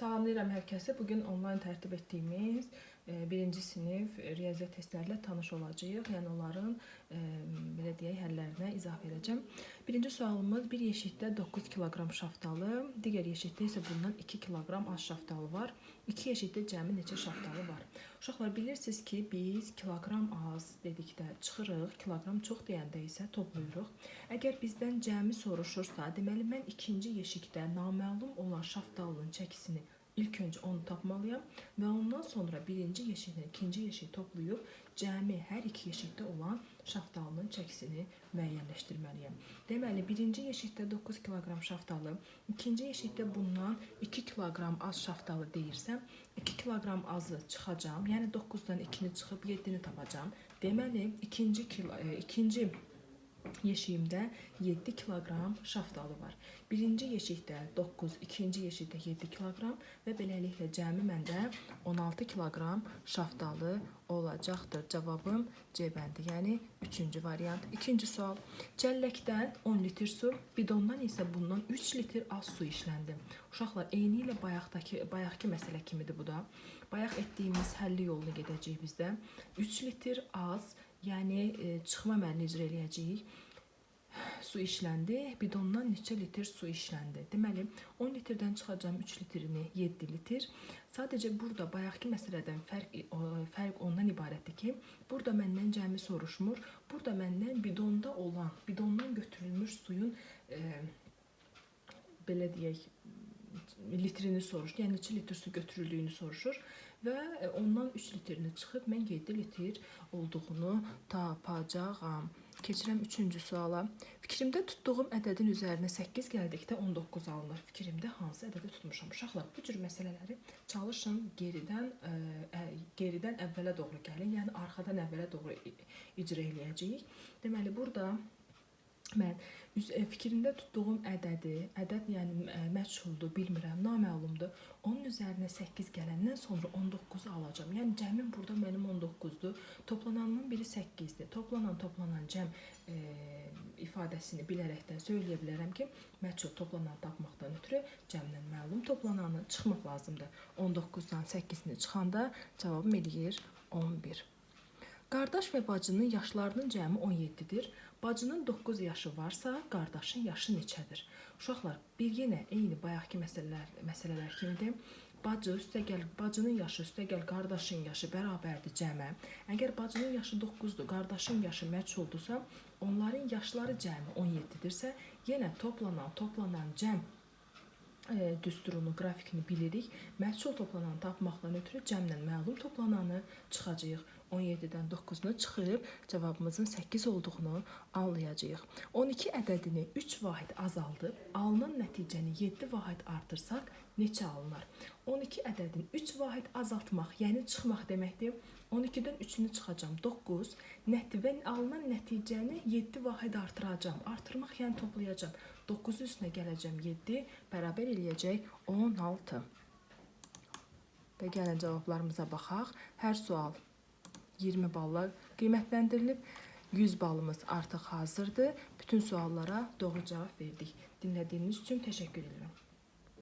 Salamlayıram hər kəsi. Bugün onlayn tərtib etdiyimiz birinci sinif riyaziyyat testlərlə tanış olacağıq. Yəni onların e, belə deyək həllərinə izah verəcəm. Birinci sualımız bir yeşikdə 9 kiloqram şaftalı, digər yeşikdə isə bundan 2 kiloqram az şaftalı var. İki yeşikdə cəmi neçə şaftalı var? Uşaqlar bilirsiniz ki, biz kiloqram az dedikdə çıxırıq, kiloqram çox deyəndə isə toplayırıq. Əgər bizdən cəmi soruşursa, deməli mən ikinci yeşikdə naməlum olan şaftalının çəkisini ilk öncə onu tapmalıyam və ondan sonra birinci yeşiklə ikinci yeşiyi toplayıb cəmi hər iki yeşikdə olan şaftalının çəkisini müəyyənləşdirməliyəm. Deməli, birinci yeşikdə 9 kiloqram şaftalı, ikinci yeşikdə bundan 2 kiloqram az şaftalı deyirsəm, 2 kiloqram azı çıxacam. Yəni 9-dan 2-ni çıxıb 7-ni tapacam. Deməli, ikinci kilo, e, ikinci yeşiyimdə 7 kiloqram şaftalı var. Birinci yeşikdə 9, ikinci yeşikdə 7 kiloqram və beləliklə cəmi məndə 16 kiloqram şaftalı olacaqdır. Cavabım C bəndi, yəni üçüncü variant. İkinci sual. Çəlləkdən 10 litr su, bidondan isə bundan 3 litr az su işləndi. Uşaqlar, eyni ilə bayaqdakı bayaqki məsələ kimidir bu da. Bayaq etdiyimiz həlli yolunu gedəcəyik bizdə. 3 litr az, yəni e, çıxma əməlini icra eləyəcəyik su işləndi. Bidondan neçə litr su işləndi? Deməli, 10 litrdən çıxacağım 3 litrini 7 litr. Sadəcə burada bayaqki məsələdən fərq o- fərq ondan ibarətdir ki, burada məndən cəmi soruşmur. Burada məndən bidonda olan, bidondan götürülmüş suyun e, belə deyək litrini soruşur. Yəni neçə litr su götürüldüyünü soruşur və e, ondan 3 litrini çıxıb mən 7 litr olduğunu tapacağam. Keçirəm 3-cü suala. Fikrimdə tutduğum ədədin üzərinə 8 gəldikdə 19 alınır. Fikrimdə hansı ədədi tutmuşam? Uşaqlar, bu cür məsələləri çalışın geridən ə, ə, geridən əvvələ doğru gəlin. Yəni arxadan əvvələ doğru icra eləyəcəyik. Deməli burada mən ə, fikrimdə tutduğum ədədi, ədəd yəni ə, məchuldur, bilmirəm, naməlumdur. Onun üzərinə 8 gələndən sonra 19 alacağam. Yəni cəmin burada mənim 19-dur. Toplananın biri 8-dir. Toplanan toplanan cəm e, ifadəsini bilərəkdən söyləyə bilərəm ki, məchul toplanan tapmaqdan ötürü cəmdən məlum toplananı çıxmaq lazımdır. 19-dan 8-ni çıxanda cavabım eləyir 11. Qardaş və bacının yaşlarının cəmi 17-dir. Bacının 9 yaşı varsa, qardaşın yaşı neçədir? Uşaqlar, bir yenə eyni bayaqki məsələlər məsələlər kimidir. Bacı üstəgəl bacının yaşı üstəgəl qardaşın yaşı bərabərdir cəmə. Əgər bacının yaşı 9-dur, qardaşın yaşı məchuldusa, onların yaşları cəmi 17-dirsə, yenə toplanan toplanan cəm düsturunu, qrafikini bilirik. Məhsul toplanan tapmaqdan ötürü cəmlə məlum toplananı çıxacağıq. 17-dən 9-nu çıxıb cavabımızın 8 olduğunu anlayacağıq. 12 ədədini 3 vahid azaldıb, alınan nəticəni 7 vahid artırsaq neçə alınır? 12 ədədin 3 vahid azaltmaq, yəni çıxmaq deməkdir. 12-dən 3-ünü çıxacağam 9, nəticə alınan nəticəni 7 vahid artıracağam. Artırmaq yəni toplayacağam. 9 üstünə gələcəm 7 bərabər eləyəcək 16. Və gəlin cavablarımıza baxaq. Hər sual 20 balla qiymətləndirilib. 100 balımız artıq hazırdır. Bütün suallara doğru cavab verdik. Dinlədiyiniz üçün təşəkkür edirəm.